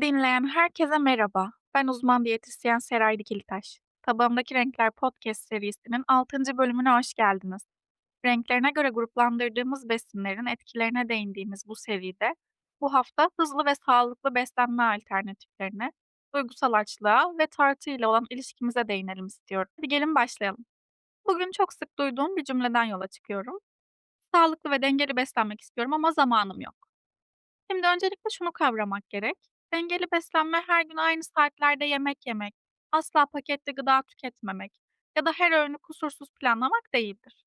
Dinleyen herkese merhaba. Ben uzman diyetisyen Seray Dikilitaş. Tabağımdaki Renkler Podcast serisinin 6. bölümüne hoş geldiniz. Renklerine göre gruplandırdığımız besinlerin etkilerine değindiğimiz bu seride bu hafta hızlı ve sağlıklı beslenme alternatiflerine, duygusal açlığa ve tartı ile olan ilişkimize değinelim istiyorum. Hadi gelin başlayalım. Bugün çok sık duyduğum bir cümleden yola çıkıyorum. Sağlıklı ve dengeli beslenmek istiyorum ama zamanım yok. Şimdi öncelikle şunu kavramak gerek. Dengeli beslenme her gün aynı saatlerde yemek yemek, asla paketli gıda tüketmemek ya da her öğünü kusursuz planlamak değildir.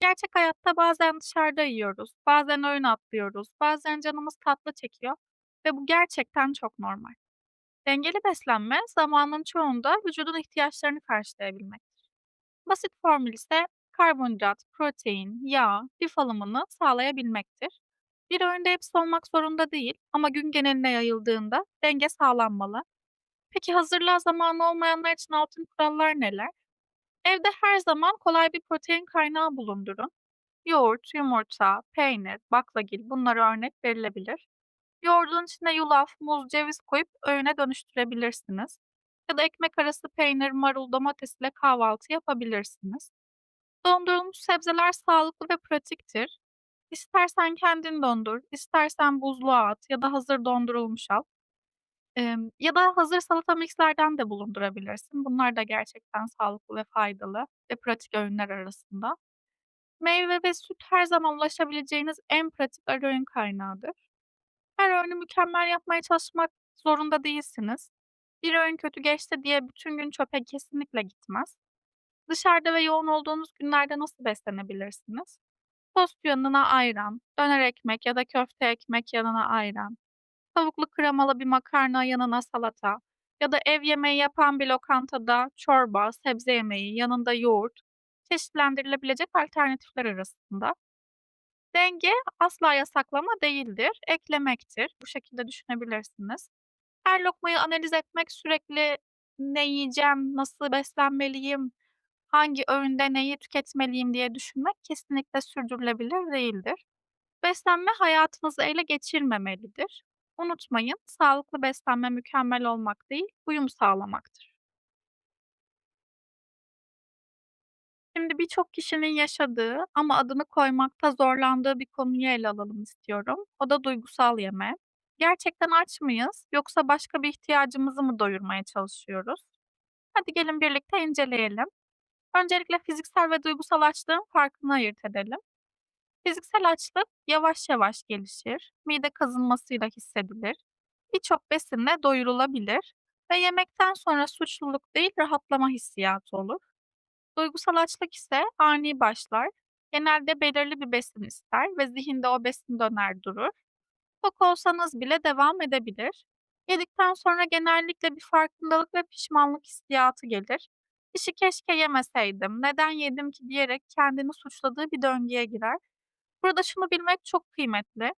Gerçek hayatta bazen dışarıda yiyoruz, bazen öğün atlıyoruz, bazen canımız tatlı çekiyor ve bu gerçekten çok normal. Dengeli beslenme zamanın çoğunda vücudun ihtiyaçlarını karşılayabilmek. Basit formül ise karbonhidrat, protein, yağ, lif alımını sağlayabilmektir. Bir öğünde hepsi olmak zorunda değil ama gün geneline yayıldığında denge sağlanmalı. Peki hazırlığa zamanı olmayanlar için altın kurallar neler? Evde her zaman kolay bir protein kaynağı bulundurun. Yoğurt, yumurta, peynir, baklagil bunlara örnek verilebilir. Yoğurdun içine yulaf, muz, ceviz koyup öğüne dönüştürebilirsiniz. Ya da ekmek arası peynir, marul, domates ile kahvaltı yapabilirsiniz. Dondurulmuş sebzeler sağlıklı ve pratiktir. İstersen kendin dondur, istersen buzluğa at ya da hazır dondurulmuş al. Emm, ya da hazır salata mikslerden de bulundurabilirsin. Bunlar da gerçekten sağlıklı ve faydalı ve pratik öğünler arasında. Meyve ve süt her zaman ulaşabileceğiniz en pratik öğün kaynağıdır. Her öğünü mükemmel yapmaya çalışmak zorunda değilsiniz. Bir öğün kötü geçti diye bütün gün çöpe kesinlikle gitmez. Dışarıda ve yoğun olduğunuz günlerde nasıl beslenebilirsiniz? Tost yanına ayran, döner ekmek ya da köfte ekmek yanına ayran, tavuklu kremalı bir makarna yanına salata ya da ev yemeği yapan bir lokantada çorba, sebze yemeği, yanında yoğurt çeşitlendirilebilecek alternatifler arasında. Denge asla yasaklama değildir, eklemektir. Bu şekilde düşünebilirsiniz. Her lokmayı analiz etmek, sürekli ne yiyeceğim, nasıl beslenmeliyim, hangi öğünde neyi tüketmeliyim diye düşünmek kesinlikle sürdürülebilir değildir. Beslenme hayatınızı ele geçirmemelidir. Unutmayın, sağlıklı beslenme mükemmel olmak değil, uyum sağlamaktır. Şimdi birçok kişinin yaşadığı ama adını koymakta zorlandığı bir konuyu ele alalım istiyorum. O da duygusal yeme. Gerçekten aç mıyız yoksa başka bir ihtiyacımızı mı doyurmaya çalışıyoruz? Hadi gelin birlikte inceleyelim. Öncelikle fiziksel ve duygusal açlığın farkını ayırt edelim. Fiziksel açlık yavaş yavaş gelişir, mide kazınmasıyla hissedilir, birçok besinle doyurulabilir ve yemekten sonra suçluluk değil rahatlama hissiyatı olur. Duygusal açlık ise ani başlar, genelde belirli bir besin ister ve zihinde o besin döner durur. Tok olsanız bile devam edebilir. Yedikten sonra genellikle bir farkındalık ve pişmanlık hissiyatı gelir. Kişi keşke yemeseydim, neden yedim ki diyerek kendini suçladığı bir döngüye girer. Burada şunu bilmek çok kıymetli.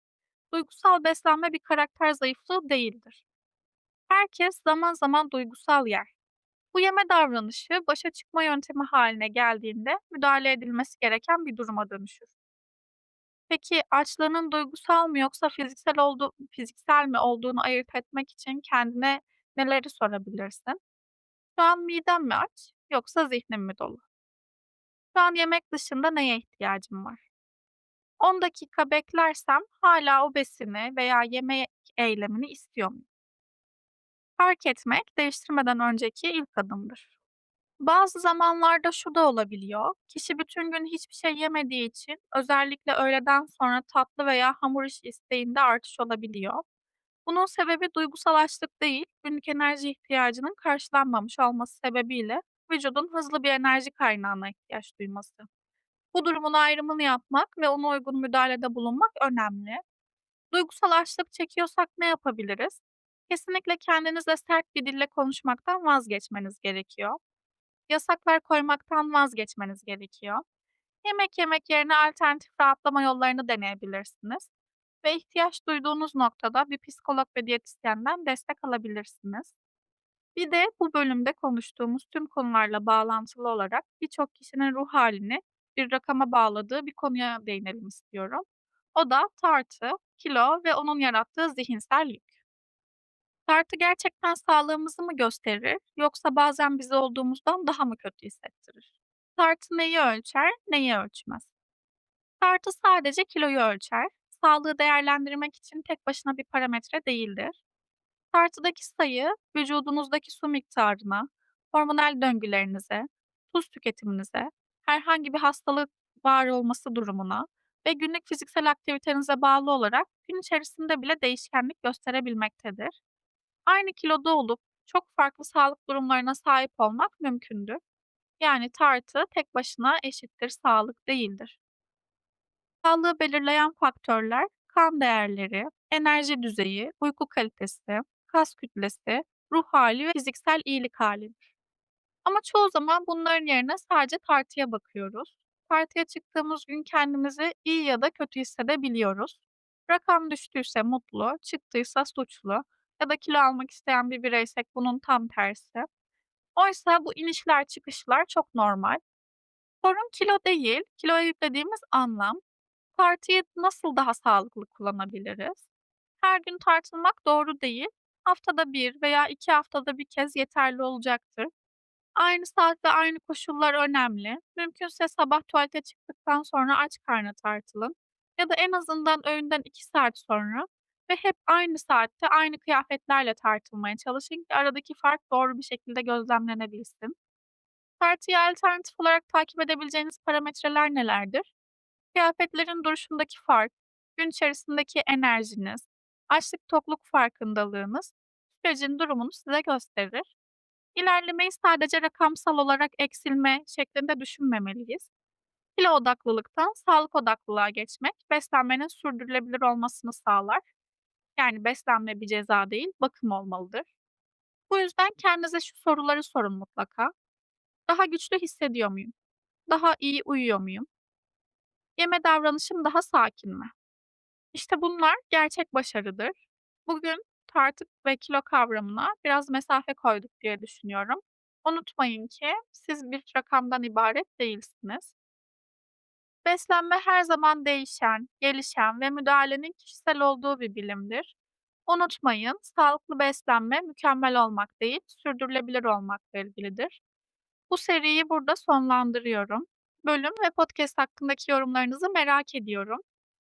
Duygusal beslenme bir karakter zayıflığı değildir. Herkes zaman zaman duygusal yer. Bu yeme davranışı başa çıkma yöntemi haline geldiğinde müdahale edilmesi gereken bir duruma dönüşür. Peki açlığının duygusal mı yoksa fiziksel oldu fiziksel mi olduğunu ayırt etmek için kendine neleri sorabilirsin? Şu an midem mi aç yoksa zihnim mi dolu? Şu an yemek dışında neye ihtiyacım var? 10 dakika beklersem hala o besini veya yeme eylemini istiyor muyum? Fark etmek değiştirmeden önceki ilk adımdır. Bazı zamanlarda şu da olabiliyor. Kişi bütün gün hiçbir şey yemediği için özellikle öğleden sonra tatlı veya hamur işi isteğinde artış olabiliyor. Bunun sebebi duygusal açlık değil, günlük enerji ihtiyacının karşılanmamış olması sebebiyle vücudun hızlı bir enerji kaynağına ihtiyaç duyması. Bu durumun ayrımını yapmak ve ona uygun müdahalede bulunmak önemli. Duygusal açlık çekiyorsak ne yapabiliriz? Kesinlikle kendinizle sert bir dille konuşmaktan vazgeçmeniz gerekiyor. Yasaklar koymaktan vazgeçmeniz gerekiyor. Yemek yemek yerine alternatif rahatlama yollarını deneyebilirsiniz. Ve ihtiyaç duyduğunuz noktada bir psikolog ve diyetisyenden destek alabilirsiniz. Bir de bu bölümde konuştuğumuz tüm konularla bağlantılı olarak birçok kişinin ruh halini bir rakama bağladığı bir konuya değinelim istiyorum. O da tartı, kilo ve onun yarattığı zihinsel yük. Tartı gerçekten sağlığımızı mı gösterir yoksa bazen bizi olduğumuzdan daha mı kötü hissettirir? Tartı neyi ölçer, neyi ölçmez? Tartı sadece kiloyu ölçer. Sağlığı değerlendirmek için tek başına bir parametre değildir. Tartıdaki sayı vücudunuzdaki su miktarına, hormonal döngülerinize, tuz tüketiminize, herhangi bir hastalık var olması durumuna ve günlük fiziksel aktivitenize bağlı olarak gün içerisinde bile değişkenlik gösterebilmektedir. Aynı kiloda olup çok farklı sağlık durumlarına sahip olmak mümkündür. Yani tartı tek başına eşittir sağlık değildir. Sağlığı belirleyen faktörler kan değerleri, enerji düzeyi, uyku kalitesi, kas kütlesi, ruh hali ve fiziksel iyilik halidir. Ama çoğu zaman bunların yerine sadece tartıya bakıyoruz. Tartıya çıktığımız gün kendimizi iyi ya da kötü hissedebiliyoruz. Rakam düştüyse mutlu, çıktıysa suçlu ya da kilo almak isteyen bir bireysek bunun tam tersi. Oysa bu inişler çıkışlar çok normal. Sorun kilo değil, kiloya yüklediğimiz anlam. Tartıyı nasıl daha sağlıklı kullanabiliriz? Her gün tartılmak doğru değil. Haftada bir veya iki haftada bir kez yeterli olacaktır. Aynı saat ve aynı koşullar önemli. Mümkünse sabah tuvalete çıktıktan sonra aç karnına tartılın. Ya da en azından öğünden 2 saat sonra ve hep aynı saatte aynı kıyafetlerle tartılmaya çalışın ki aradaki fark doğru bir şekilde gözlemlenebilsin. Tartıyı alternatif olarak takip edebileceğiniz parametreler nelerdir? Kıyafetlerin duruşundaki fark, gün içerisindeki enerjiniz, açlık tokluk farkındalığınız sürecin durumunu size gösterir. İlerlemeyi sadece rakamsal olarak eksilme şeklinde düşünmemeliyiz. Kilo odaklılıktan sağlık odaklılığa geçmek beslenmenin sürdürülebilir olmasını sağlar. Yani beslenme bir ceza değil, bakım olmalıdır. Bu yüzden kendinize şu soruları sorun mutlaka. Daha güçlü hissediyor muyum? Daha iyi uyuyor muyum? Yeme davranışım daha sakin mi? İşte bunlar gerçek başarıdır. Bugün tartı ve kilo kavramına biraz mesafe koyduk diye düşünüyorum. Unutmayın ki siz bir rakamdan ibaret değilsiniz. Beslenme her zaman değişen, gelişen ve müdahalenin kişisel olduğu bir bilimdir. Unutmayın, sağlıklı beslenme mükemmel olmak değil, sürdürülebilir olmakla ilgilidir. Bu seriyi burada sonlandırıyorum. Bölüm ve podcast hakkındaki yorumlarınızı merak ediyorum.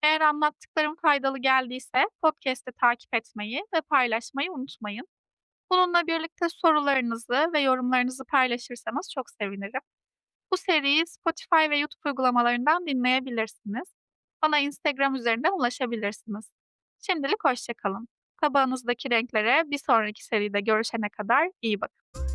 Eğer anlattıklarım faydalı geldiyse podcast'i takip etmeyi ve paylaşmayı unutmayın. Bununla birlikte sorularınızı ve yorumlarınızı paylaşırsanız çok sevinirim. Bu seriyi Spotify ve YouTube uygulamalarından dinleyebilirsiniz. Bana Instagram üzerinden ulaşabilirsiniz. Şimdilik hoşça kalın. Tabağınızdaki renklere bir sonraki seride görüşene kadar iyi bakın.